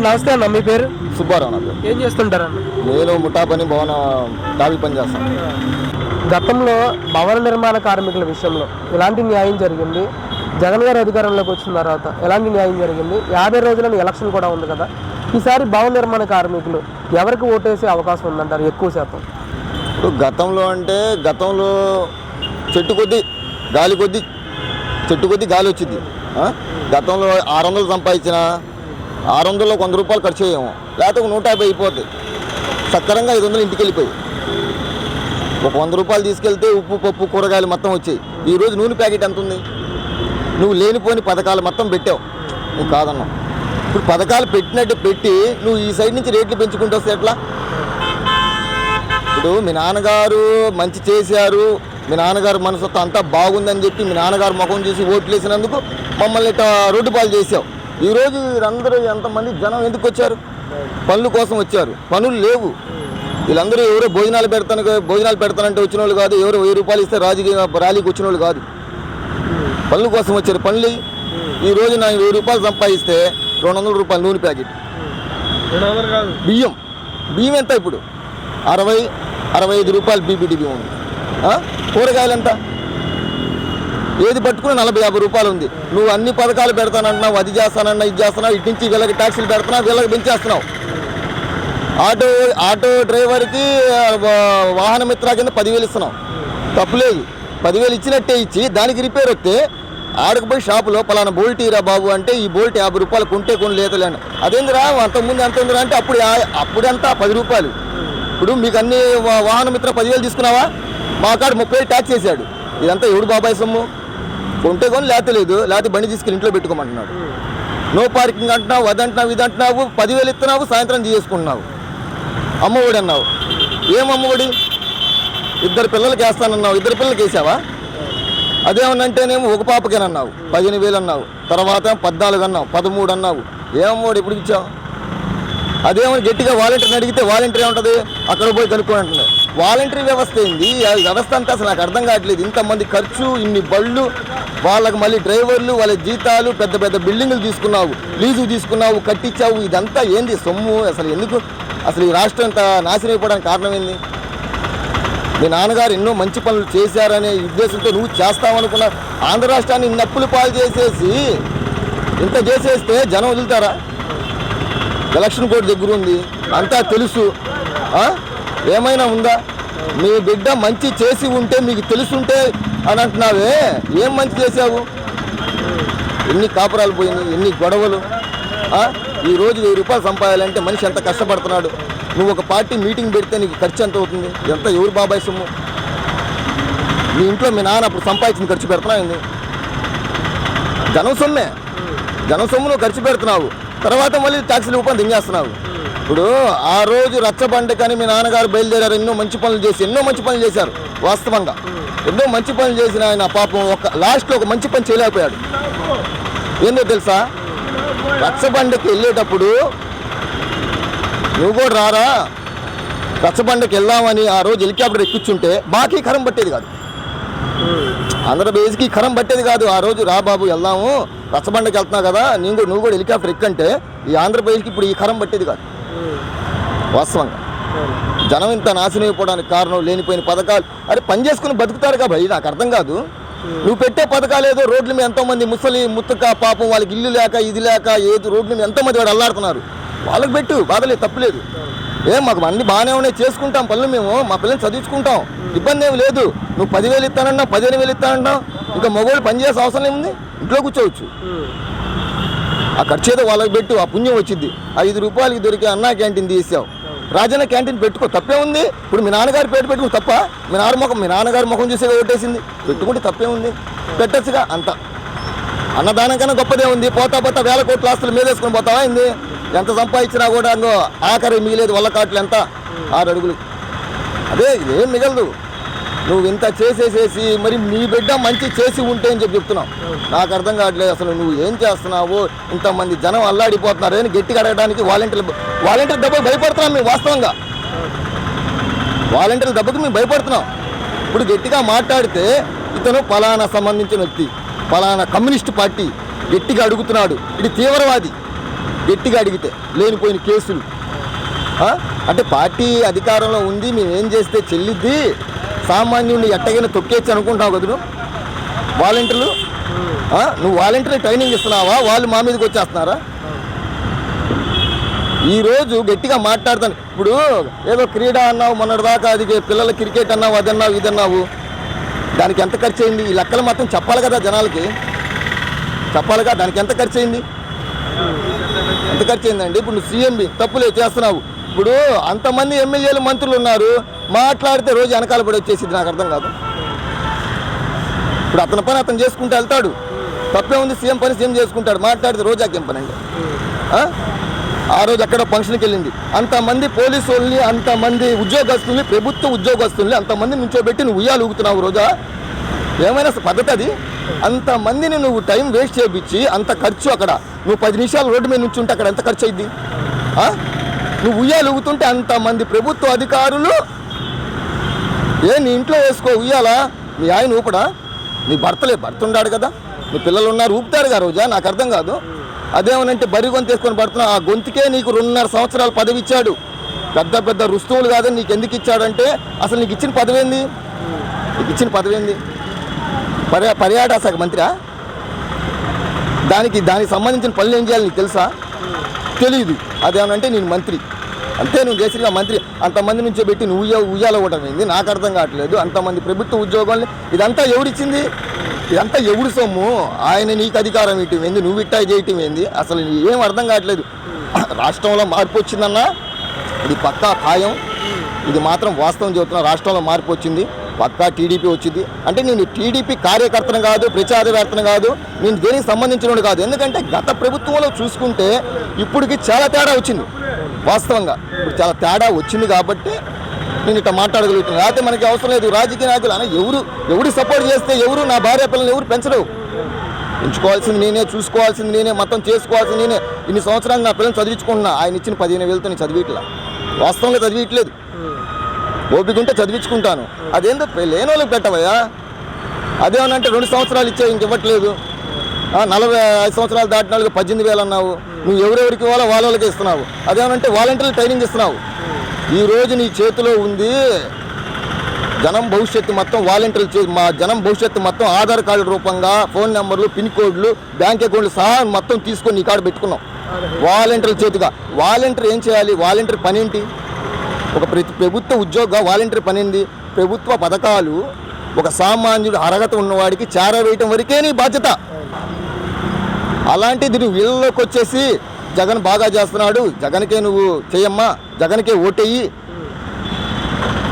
అన్న నమస్తే అన్న మీ పేరు? సుబ్బారావు నా పేరు. ఏం చేస్తుంటారన్న నేను ముఠా పని భవన డాబీ పని చేస్తాను. గతంలో భవన నిర్మాణ కార్మికుల విషయంలో ఎలాంటి న్యాయం జరిగింది? జగన్ గారు అధికారంలోకి వచ్చిన తర్వాత ఎలాంటి న్యాయం జరిగింది? యాభై రోజులను ఎలక్షన్ కూడా ఉంది కదా. ఈసారి భవన నిర్మాణ కార్మికులు ఎవరికి ఓటేసే అవకాశం ఉందంటారు? ఎక్కువ శాతం. ఇప్పుడు గతంలో అంటే గతంలో చెట్టు కొద్దీ గాలి కొద్దీ చెట్టు కొద్దీ గాలి వచ్చింది? గతంలో ఆరు వందలు సంపాదించిన ఆరు వందలు వంద రూపాయలు ఖర్చు చేయము లేకపోతే ఒక నూట యాభై అయిపోద్ది. సక్కరంగా ఐదు వందలు ఇంటికి వెళ్ళిపోయి ఒక వంద రూపాయలు తీసుకెళ్తే ఉప్పు పప్పు కూరగాయలు మొత్తం వచ్చాయి. ఈరోజు నూనె ప్యాకెట్ ఎంత ఉంది? నువ్వు లేనిపోని పథకాలు మొత్తం పెట్టావు. నువ్వు కాదన్నావు. ఇప్పుడు పథకాలు పెట్టినట్టు పెట్టి నువ్వు ఈ సైడ్ నుంచి రేట్లు పెంచుకుంటూ వస్తే ఎట్లా? ఇప్పుడు మీ నాన్నగారు మంచి చేశారు. మీ నాన్నగారు మనసుతో అంతా బాగుందని చెప్పి మీ నాన్నగారు ముఖం చూసి ఓట్లు వేసినందుకు మమ్మల్ని రోడ్డు పాలు చేసావు. ఈరోజు వీరందరూ ఎంతమంది జనం ఎందుకు వచ్చారు? పనుల కోసం వచ్చారు. పనులు లేవు. వీళ్ళందరూ ఎవరో భోజనాలు పెడతాను భోజనాలు పెడతానంటే వచ్చిన వాళ్ళు కాదు. ఎవరో వెయ్యి రూపాయలు ఇస్తే రాజకీయ ర్యాలీకి వచ్చిన వాళ్ళు కాదు. పనుల కోసం వచ్చారు. పనులు. ఈ రోజు నా వెయ్యి రూపాయలు సంపాదిస్తే రెండు వందల రూపాయలు నూనె ప్యాకెట్. బియ్యం. బియ్యం ఎంత ఇప్పుడు? అరవై అరవై ఐదు రూపాయలు బీబీడి బియ్యం ఉంది? కూరగాయలు ఎంత? ఏది పట్టుకుని నలభై యాభై రూపాయలు ఉంది. నువ్వు అన్ని పథకాలు పెడతానంటున్నావు అది చేస్తానన్నా ఇది చేస్తున్నావు ఇటు నుంచి వీళ్ళకి ట్యాక్సీలు పెడుతున్నావు వీళ్ళకి పెంచేస్తున్నావు. ఆటో ఆటో డ్రైవర్కి వాహన మిత్ర కింద పదివేలు ఇస్తున్నావు. తప్పులేదు. పదివేలు ఇచ్చినట్టే ఇచ్చి దానికి రిపేర్ వస్తే ఆడకు పోయి షాపులో పలానా బోల్ట్ ఇరా బాబు అంటే ఈ బోల్ట్ యాభై రూపాయలు కొంటే కొన్ని లేతలేను. అదేందిరా అంతకుముందు ఎంత ఉందిరా అంటే అప్పుడు అప్పుడంతా పది రూపాయలు. ఇప్పుడు మీకు అన్ని వా- వాహన మిత్ర పదివేలు తీసుకున్నావా? మా కాడ ముప్పై వేలు ట్యాక్స్ చేశాడు. ఇదంతా ఎవడు బాబాయ్ సొమ్ము? కొంటే కొని లేతలేదు లేకపోతే బండి తీసుకెళ్ళి ఇంట్లో పెట్టుకోమంటున్నాడు. నో పార్కింగ్ అంటున్నావు అదంటున్నావు ఇది అంటున్నావు పదివేలు ఇస్తున్నావు సాయంత్రం చేసుకుంటున్నావు అమ్మఒడి అన్నావు ఏం అమ్మఒడి? ఇద్దరు పిల్లలకి వేస్తానన్నావు ఇద్దరు పిల్లలకి వేసావా అదేమనంటేనేమో ఒక పాపకేనన్నావు. పదిహేను వేలు అన్నావు తర్వాత పద్నాలుగు అన్నావు పదమూడు అన్నావు ఏమమ్మఒడి ఇప్పుడు ఇచ్చావు? అదేమని గట్టిగా వాలంటీర్ని అడిగితే వాలంటీర్ ఏముంటుంది? అక్కడ పోయి కనుక్కొని అంటున్నావు వాలంటరీ వ్యవస్థ ఏంది? వ్యవస్థ అంతా అసలు నాకు అర్థం కావట్లేదు. ఇంతమంది ఖర్చు ఇన్ని బళ్ళు వాళ్ళకి మళ్ళీ డ్రైవర్లు వాళ్ళ జీతాలు పెద్ద పెద్ద బిల్డింగులు తీసుకున్నావు లీజు తీసుకున్నావు కట్టించావు. ఇదంతా ఏంది సొమ్ము? అసలు ఎందుకు? అసలు ఈ రాష్ట్రం ఇంత నాశనం అయిపోవడానికి కారణం ఏంది? మీ నాన్నగారు ఎన్నో మంచి పనులు చేశారనే ఉద్దేశంతో నువ్వు చేస్తావనుకున్న ఆంధ్ర రాష్ట్రాన్ని నప్పులు పాలు చేసేసి ఇంత చేసేస్తే జనం వదులుతారా? ఎలక్షన్ కోడ్ దగ్గర ఉంది. అంతా తెలుసు. ఏమైనా ఉందా? మీ బిడ్డ మంచి చేసి ఉంటే మీకు తెలుసుంటే అని అంటున్నావే. ఏం మంచి చేసావు ఎన్ని కాపురాలు పోయినాయి ఎన్ని గొడవలు ఈ రోజు వెయ్యి రూపాయలు సంపాదాలంటే మనిషి ఎంత కష్టపడుతున్నాడు? నువ్వు ఒక పార్టీ మీటింగ్ పెడితే నీకు ఖర్చు ఎంత అవుతుంది? ఎంత? ఎవరు బాబాయ్ సొమ్ము? మీ ఇంట్లో మీ నాన్న అప్పుడు సంపాదించిన ఖర్చు పెడుతున్నావు ఏంది? జనం సొమ్మే. జనం సొమ్ము నువ్వు ఖర్చు పెడుతున్నావు. తర్వాత మళ్ళీ ట్యాక్సీలు రూపాయలు దింగేస్తున్నావు ఇప్పుడు ఆ రోజు రచ్చబండకని మీ నాన్నగారు బయలుదేరారు ఎన్నో మంచి పనులు చేసి ఎన్నో మంచి పనులు చేశారు వాస్తవంగా. ఎన్నో మంచి పనులు చేసిన ఆయన పాపం ఒక లాస్ట్లో ఒక మంచి పని చేయలేకపోయాడు. ఏందో తెలుసా? రచ్చబండకి వెళ్ళేటప్పుడు నువ్వు కూడా రారా? రచ్చబండకి వెళ్దామని ఆ రోజు హెలికాప్టర్ ఎక్కించుంటే బాకీ కరం పట్టేది కాదు. ఆంధ్రప్రదేశ్కి కరం పట్టేది కాదు. ఆ రోజు రా బాబు వెళ్దాము. రచ్చబండకి వెళ్తున్నావు కదా నేను కూడా నువ్వు కూడా హెలికాప్టర్ ఎక్కంటే ఈ ఆంధ్రప్రదేశ్కి ఇప్పుడు ఈ కరం పట్టేది కాదు. వాస్తవంగా. జనం ఇంత నాశనం అయిపోవడానికి కారణం లేనిపోయిన పథకాలు. అరే పని చేసుకుని బతుకుతారు కాబట్టి నాకు అర్థం కాదు. నువ్వు పెట్టే పథకాలు ఏదో రోడ్ల మీద ఎంతోమంది ముసలి ముత్తక పాపం వాళ్ళకి ఇల్లు లేక ఇది లేక ఏది రోడ్ల మీద ఎంతోమంది వాడు అల్లాడుతున్నారు. వాళ్ళకి పెట్టు బాధలేదు తప్పులేదు ఏం మాకు అన్ని బాగానే ఉన్నాయి చేసుకుంటాం పనులు మేము మా పిల్లల్ని చదివించుకుంటాం. ఇబ్బంది ఏమి లేదు. నువ్వు పదివేలు ఇస్తానన్నా పదిహేను వేలు ఇస్తానంటావు ఇంకా మగవాళ్ళు పని చేసే అవసరం ఏముంది? ఇంట్లో కూర్చోవచ్చు. ఆ ఖర్చు ఏదో వాళ్ళకి పెట్టు ఆ పుణ్యం వచ్చింది. ఐదు రూపాయలకి దొరికే అన్నా క్యాంటీన్ తీసావు రాజన్న క్యాంటీన్ పెట్టుకో తప్పే ఉంది. ఇప్పుడు మీ నాన్నగారి పేరు పెట్టుకుని తప్ప మీ నాన్న ముఖం మీ నాన్నగారి ముఖం చూసే ఓటేసింది పెట్టుకుంటే తప్పే ఉంది. పెట్టచ్చుగా అంత. అన్నదానం కన్నా గొప్పదే ఉంది. పోతా పోతా వేల కోట్ల ఆస్తులు మీదేసుకుని పోతావా ఏంది? ఎంత సంపాదించినా కూడా ఇంకో ఆఖరి మిగిలేదు వల్లకాట్లు ఎంత? ఆరు అడుగులు. అదే ఇదేం మిగలదు. నువ్వు ఇంత చేసేసేసి మరి నీ బిడ్డ మంచి చేసి ఉంటే అని చెప్పి చెప్తున్నావు. నాకు అర్థం కావట్లేదు అసలు నువ్వు ఏం చేస్తున్నావు? ఇంతమంది జనం అల్లాడిపోతున్నారు అని గట్టిగా అడగడానికి వాలంటీర్లు వాలంటీర్ దెబ్బకి భయపడుతున్నాం మేము వాస్తవంగా. వాలంటీర్ల దెబ్బకి మేము భయపడుతున్నాం. ఇప్పుడు గట్టిగా మాట్లాడితే ఇతను పలానా సంబంధించిన వ్యక్తి పలానా కమ్యూనిస్ట్ పార్టీ గట్టిగా అడుగుతున్నాడు. ఇది తీవ్రవాది. గట్టిగా అడిగితే లేనిపోయిన కేసులు? అంటే పార్టీ అధికారంలో ఉంది మేము ఏం చేస్తే చెల్లిద్ది? సామాన్యుడిని ఎట్టగైనా తొక్కేచ్చు అనుకుంటావు కదా వాలంటీర్లు? నువ్వు వాలంటీర్ ట్రైనింగ్ ఇస్తున్నావా? వాళ్ళు మా మీదకి వచ్చేస్తున్నారా? ఈ రోజు గట్టిగా మాట్లాడతాను. ఇప్పుడు ఏదో క్రీడ అన్నావు మొన్నటిదాకా అది పిల్లల క్రికెట్ అన్నావు అది అన్నావు ఇది అన్నావు. దానికి ఎంత ఖర్చు అయింది? ఈ లెక్కలు మాత్రం చెప్పాలి కదా జనాలకి. చెప్పాలిగా? దానికి ఎంత ఖర్చు అయింది? ఎంత ఖర్చు అయిందండి? ఇప్పుడు నువ్వు సీఎంబి తప్పులే చేస్తున్నావు. ఇప్పుడు అంతమంది ఎమ్మెల్యేలు మంత్రులు ఉన్నారు మాట్లాడితే రోజు వెనకాల పడి వచ్చేసింది నాకు అర్థం కాదు. ఇప్పుడు అతని పని అతను చేసుకుంటూ వెళ్తాడు. తప్పే ఉంది సీఎం పని సీఎం చేసుకుంటాడు. మాట్లాడితే రోజాకేం పని అండి. ఆ? రోజు అక్కడ ఫంక్షన్కి వెళ్ళింది. అంతమంది పోలీసు వాళ్ళని అంతమంది ఉద్యోగస్తుల్ని ప్రభుత్వ ఉద్యోగస్తుల్ని అంతమంది నుంచోబెట్టి నువ్వు ఉయ్యాలు ఊగుతున్నావు రోజా? ఏమైనా పద్ధతి అది? అంతమందిని నువ్వు టైం వేస్ట్ చేయించి అంత ఖర్చు అక్కడ. నువ్వు పది నిమిషాలు రోడ్డు మీద నుంచి ఉంటే అక్కడ ఎంత ఖర్చు అయింది నువ్వు ఉయ్యాలు ఊగుతుంటే అంతమంది ప్రభుత్వ అధికారులు ఏ నీ ఇంట్లో వేసుకో ఉయ్యాలా? మీ ఆయన ఊపడా? నీ భర్తలే భర్త ఉన్నాడు కదా. నీ పిల్లలు ఉన్నారు ఊపుతారు కదా రోజా నాకు అర్థం కాదు. అదేమనంటే బరి గొంతు వేసుకొని పడుతున్నావు ఆ గొంతుకే నీకు రెండున్నర సంవత్సరాలు పదవి ఇచ్చాడు. పెద్ద పెద్ద రుస్తువులు కాదని నీకు ఎందుకు ఇచ్చాడంటే అసలు నీకు ఇచ్చిన పదవి ఏంది నీకు ఇచ్చిన పదవి ఏంది పర్యా పర్యాటక శాఖ మంత్రి దానికి దానికి సంబంధించిన పనులు ఏం చేయాలి నీకు తెలుసా? తెలియదు అదేమనంటే నేను మంత్రి. అంతే నువ్వు చేసిన మంత్రి. అంతమంది నుంచో పెట్టి నువ్వు ఉయ్య ఉయ్యాల ఏంది నాకు అర్థం కావట్లేదు. అంతమంది ప్రభుత్వ ఉద్యోగాలు ఇదంతా ఎవడిచ్చింది ఇదంతా ఎవడు సొమ్ము? ఆయన నీకు అధికారం ఇవ్వటం ఏంది నువ్వు ఇట్టా చేయటం ఏంది అసలు నీ ఏం అర్థం కావట్లేదు. రాష్ట్రంలో మార్పు వచ్చిందన్నా? ఇది పక్కా ఖాయం. ఇది మాత్రం వాస్తవం చెబుతున్నా. రాష్ట్రంలో మార్పు వచ్చింది. పక్కా టీడీపీ వచ్చింది. అంటే నేను టీడీపీ కార్యకర్తను కాదు ప్రచారవేత్తను కాదు నేను దేనికి సంబంధించిన కాదు. ఎందుకంటే గత ప్రభుత్వంలో చూసుకుంటే ఇప్పటికి చాలా తేడా వచ్చింది. వాస్తవంగా ఇప్పుడు చాలా తేడా వచ్చింది కాబట్టి నేను ఇట్లా మాట్లాడగలుగుతున్నాను లేకపోతే మనకి అవసరం లేదు. రాజకీయ నాయకులు అని ఎవరు ఎవరు సపోర్ట్ చేస్తే ఎవరు నా భార్య పిల్లలు ఎవరు పెంచరు. పెంచుకోవాల్సింది నేనే చూసుకోవాల్సింది నేనే మొత్తం చేసుకోవాల్సింది నేనే. ఇన్ని సంవత్సరాలు నా పిల్లలు చదివించుకుంటున్నా. ఆయన ఇచ్చిన పదిహేను వేలతో నేను చదివిట్లా. వాస్తవంగా చదివిట్లేదు. ఓపిక ఉంటే చదివించుకుంటాను. అదేందో లేని వాళ్ళకి పెట్టవయ్యా. అదేమనంటే రెండు సంవత్సరాలు ఇచ్చే ఇంక ఇవ్వట్లేదు ఆ, నలభై ఐదు సంవత్సరాలు దాటిన వాళ్ళకి పద్దెనిమిది వేలు అన్నావు. నువ్వు ఎవరెవరికి ఇవ్వాలో వాళ్ళ వాళ్ళకి ఇస్తున్నావు. అదేమనంటే వాలంటీర్లు ట్రైనింగ్ ఇస్తున్నావు. ఈ రోజు నీ చేతిలో ఉంది జనం భవిష్యత్తు మొత్తం వాలంటీర్లు చే మా జనం భవిష్యత్తు మొత్తం ఆధార్ కార్డు రూపంగా ఫోన్ నెంబర్లు పిన్ కోడ్లు బ్యాంక్ అకౌంట్లు సహా మొత్తం తీసుకొని నీ కాడ పెట్టుకున్నాం. వాలంటీర్ల చేతిగా. వాలంటీర్ ఏం చేయాలి? వాలంటీర్ పని ఏంటి ఒక ప్రతి ప్రభుత్వ ఉద్యోగ వాలంటీర్ పనింది. ప్రభుత్వ పథకాలు ఒక సామాన్యుడు అర్హత ఉన్నవాడికి చేరవేయటం వరకే నీ బాధ్యత. అలాంటిది నువ్వు వీళ్ళలోకి వచ్చేసి జగన్ బాగా చేస్తున్నాడు. జగన్కే నువ్వు చేయమ్మా. జగన్కే ఓటేయి.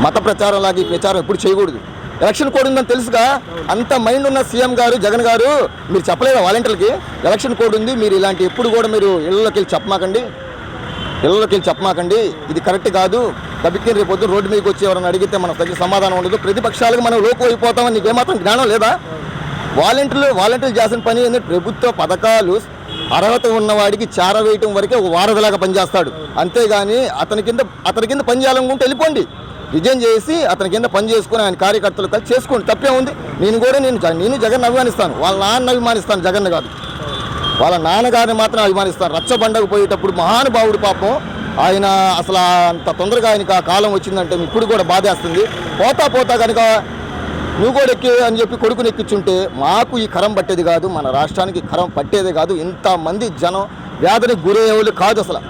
మత ప్రచారం లాగా ఈ ప్రచారం ఎప్పుడు చేయకూడదు. ఎలక్షన్ కోడ్ ఉందని తెలుసుగా? అంత మైండ్ ఉన్న సీఎం గారు జగన్ గారు మీరు చెప్పలేదా వాలంటీర్లకి? ఎలక్షన్ కోడ్ ఉంది. మీరు ఇలాంటి ఎప్పుడు కూడా మీరు ఇళ్ళలోకి వెళ్ళి చెప్పమాకండి. ఇళ్ళలోకి వెళ్ళి చెప్పమాకండి. ఇది కరెక్ట్ కాదు. దబ్బికి రేపు పొద్దున్న రోడ్డు మీదకి వచ్చి ఎవరైనా అడిగితే మనకు తగిన సమాధానం ఉండదు. ప్రతిపక్షాలకు మనం లోకు అయిపోతామని నీకేమాత్రం జ్ఞానం లేదా? వాలంటీర్లు వాలంటీర్లు చేసిన పని ఏంటంటే ప్రభుత్వ పథకాలు అర్హత ఉన్నవాడికి చేరవేయటం వరకే ఒక వారధిలాగా పనిచేస్తాడు. అంతేగాని అతని కింద అతని కింద పని చేయాలనుకుంటే వెళ్ళిపోండి. రిజైన్ చేసి అతని కింద పని చేసుకుని ఆయన కార్యకర్తలు కలిసి చేసుకోండి. తప్పే ఉంది? నేను కూడా నేను నేను జగన్ అభిమానిస్తాను. వాళ్ళ నాన్న అభిమానిస్తాను జగన్ కాదు. వాళ్ళ నాన్నగారిని మాత్రం అభిమానిస్తాను. రచ్చబండకు పోయేటప్పుడు మహానుభావుడు పాపం ఆయన అసలు అంత తొందరగా ఆయనకి ఆ కాలం వచ్చిందంటే ఇప్పుడు కూడా బాధేస్తుంది. పోతా పోతా కనుక నువ్వు కూడా ఎక్కి అని చెప్పి కొడుకుని ఎక్కించుంటే మాకు ఈ కరం పట్టేది కాదు మన రాష్ట్రానికి కరం పట్టేదే కాదు. ఇంతమంది జనం వ్యాధిని గురయ్యేవాళ్ళు కాదు అసలు.